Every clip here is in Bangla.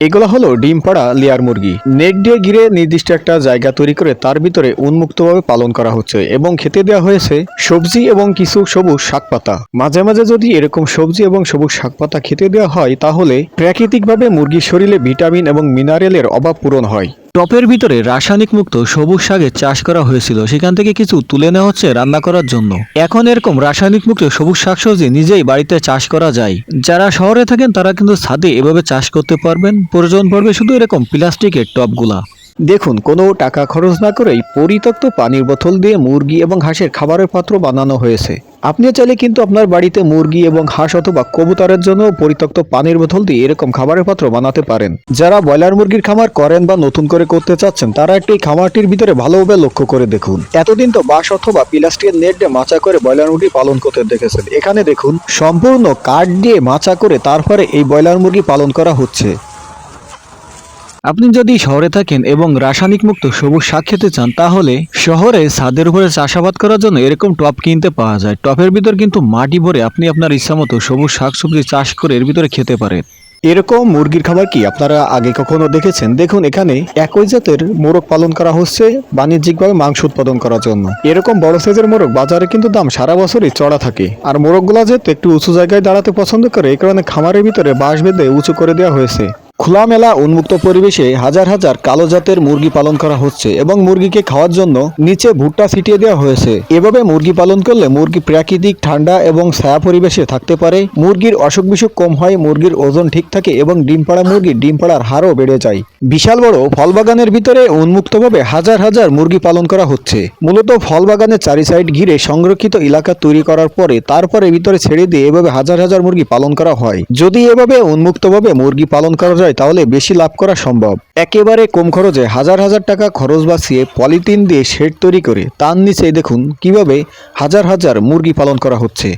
এগুলো হলো ডিম পাড়া লেয়ার মুরগি। নেট দিয়ে ঘিরে নির্দিষ্ট একটা জায়গা তৈরি করে তার ভিতরে উন্মুক্তভাবে পালন করা হচ্ছে এবং খেতে দেওয়া হয়েছে সবজি এবং কিছু সবুজ শাকপাতা। মাঝে মাঝে যদি এরকম সবজি এবং সবুজ শাকপাতা খেতে দেওয়া হয়, তাহলে প্রাকৃতিকভাবে মুরগির শরীরে ভিটামিন এবং মিনারেলের অভাব পূরণ হয়। টপের ভিতরে রাসায়নিক মুক্ত সবুজ শাকের চাষ করা হয়েছিল। সেখান থেকে কিছু তুলে নেওয়া হচ্ছে রান্না করার জন্য। এখন এরকম রাসায়নিক মুক্ত সবুজ শাকসবজি নিজেই বাড়িতে চাষ করা যায়। যারা শহরে থাকেন তারা কিন্তু ছাদে এভাবে চাষ করতে পারবেন। প্রয়োজন পড়বে শুধু এরকম প্লাস্টিকের টপগুলা দেখুন, কোনো টাকা খরচ না করেই পরিত্যক্ত পানির বোতল দিয়ে মুরগি এবং হাঁসের খাবারের পাত্র বানানো হয়েছে। আপনি চাইলে কিন্তু আপনার বাড়িতে মুরগি এবং হাঁস অথবা কবুতরের জন্য পরিত্যক্ত পানির বোতল দিয়ে এরকম খাবারের পাত্র বানাতে পারেন। যারা ব্রয়লার মুরগির খামার করেন বা নতুন করে করতে চাচ্ছেন, তারা একটি খামারটির ভিতরে ভালোভাবে লক্ষ্য করে দেখুন। এতদিন তো বাঁশ অথবা প্লাস্টিকের নেট দিয়ে মাচা করে ব্রয়লার মুরগি পালন করতে দেখেছেন। এখানে দেখুন, সম্পূর্ণ কাঠ দিয়ে মাচা করে তারপরে এই ব্রয়লার মুরগি পালন করা হচ্ছে। আপনি যদি শহরে থাকেন এবং রাসায়নিক মুক্ত সবুজ শাক খেতে চান, তাহলে শহরে ছাদের উপরে চাষাবাদ করার জন্য এরকম টপ কিনতে পাওয়া যায়। টপের ভিতর কিন্তু মাটি ভরে আপনি আপনার ইচ্ছা মতো সবুজ শাকসবজি চাষ করে এর ভিতরে খেতে পারেন। এরকম মুরগির খাবার কি আপনারা আগে কখনো দেখেছেন? দেখুন, এখানে একই জাতের মোরগ পালন করা হচ্ছে বাণিজ্যিকভাবে মাংস উৎপাদন করার জন্য। এরকম বড় সাইজের মোরগ বাজারে কিন্তু দাম সারা বছরই চড়া থাকে। আর মোরগগুলা যেহেতু একটু উঁচু জায়গায় দাঁড়াতে পছন্দ করে, এ কারণে খামারের ভিতরে বাঁশ বেঁধে উঁচু করে দেওয়া হয়েছে। খোলামেলা উন্মুক্ত পরিবেশে হাজার হাজার কালো জাতের মুরগি পালন করা হচ্ছে এবং মুরগিকে খাওয়ার জন্য নিচে ভুট্টা ছিটিয়ে দেওয়া হয়েছে। এভাবে মুরগি পালন করলে মুরগি প্রাকৃতিক, ঠান্ডা এবং ছায়া পরিবেশে থাকতে পারে। মুরগির অসুখ বিসুখ কম হয়, মুরগির ওজন ঠিক থাকে এবং ডিম পাড়া মুরগির ডিম পাড়ার হারও বেড়ে যায়। বিশাল বড় ফল বাগানের ভিতরে উন্মুক্তভাবে হাজার হাজার মুরগি পালন করা হচ্ছে। মূলত ফল বাগানের চারি সাইড ঘিরে সংরক্ষিত এলাকা তৈরি করার পরে তারপরে ভিতরে ছেড়ে দিয়ে এভাবে হাজার হাজার মুরগি পালন করা হয়। যদি এভাবে উন্মুক্তভাবে মুরগি পালন করা যায় তাহলে বেশি লাভ করা সম্ভব। একেবারে কম খরচে হাজার হাজার টাকা খরচ বাঁচিয়ে পলিথিন দিয়ে শেড তৈরি করে তার নিচে দেখুন কীভাবে হাজার হাজার মুরগি পালন করা হচ্ছে।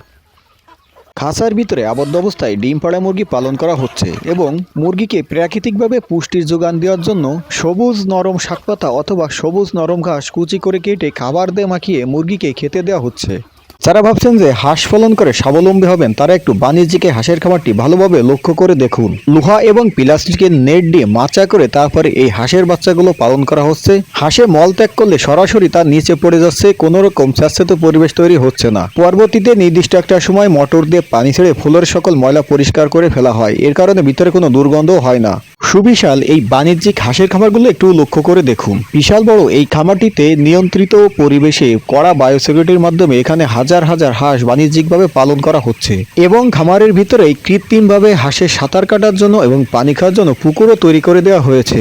খাঁচার ভিতরে আবদ্ধ অবস্থায় ডিম পাড়া মুরগি পালন করা হচ্ছে এবং মুরগিকে প্রাকৃতিকভাবে পুষ্টির যোগান দেওয়ার জন্য সবুজ নরম শাকপাতা অথবা সবুজ নরম ঘাস কুচি করে কেটে খাবার দিয়ে মাখিয়ে মুরগিকে খেতে দেওয়া হচ্ছে। যারা ভাবছেন যে হাঁস পালন করে স্বাবলম্বী হবেন, তারা একটু বাণিজ্যিক হাঁসের খামারটি ভালোভাবে লক্ষ্য করে দেখুন। লোহা এবং প্লাস্টিকের নেট দিয়ে মাচা করে তারপরে এই হাঁসের বাচ্চাগুলো পালন করা হচ্ছে। হাঁসে মল ত্যাগ করলে সরাসরি তার নিচে পড়ে যাচ্ছে কোনো রকম স্বাস্থ্যত পরিবেশ তৈরি হচ্ছে না। পরবর্তীতে নির্দিষ্ট একটা সময় মোটর দিয়ে পানি ছেড়ে ফুলের সকল ময়লা পরিষ্কার করে ফেলা হয়। এর কারণে ভিতরে কোনো দুর্গন্ধও হয় না। সুবিশাল এই বাণিজ্যিক হাঁসের খামারগুলো একটু লক্ষ্য করে দেখুন। বিশাল বড় এই খামারটিতে নিয়ন্ত্রিত পরিবেশে কড়া বায়োসিকিউরিটির মাধ্যমে এখানে হাজার হাজার হাঁস বাণিজ্যিকভাবে পালন করা হচ্ছে এবং খামারের ভিতরেই কৃত্রিমভাবে হাঁসের সাঁতার কাটার জন্য এবং পানি খাওয়ার জন্য পুকুরও তৈরি করে দেওয়া হয়েছে।